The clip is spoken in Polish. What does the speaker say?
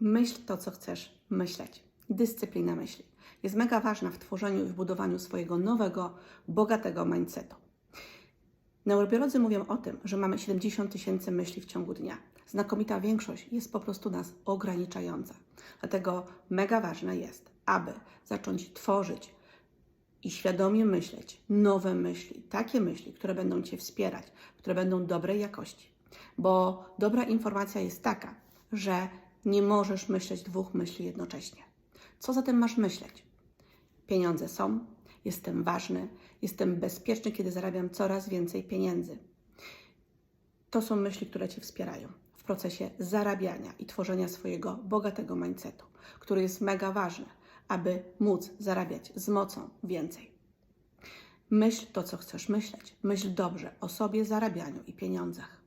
Myśl to, co chcesz myśleć. Dyscyplina myśli jest mega ważna w tworzeniu i w budowaniu swojego nowego, bogatego mindsetu. Neurobiolodzy mówią o tym, że mamy 70 tysięcy myśli w ciągu dnia. Znakomita większość jest po prostu nas ograniczająca. Dlatego mega ważne jest, aby zacząć tworzyć i świadomie myśleć nowe myśli, takie myśli, które będą Cię wspierać, które będą dobrej jakości. Bo dobra informacja jest taka, że nie możesz myśleć dwóch myśli jednocześnie. Co zatem masz myśleć? Pieniądze są, jestem ważny, jestem bezpieczny, kiedy zarabiam coraz więcej pieniędzy. To są myśli, które Cię wspierają w procesie zarabiania i tworzenia swojego bogatego mindsetu, który jest mega ważny, aby móc zarabiać z mocą więcej. Myśl to, co chcesz myśleć. Myśl dobrze o sobie, zarabianiu i pieniądzach.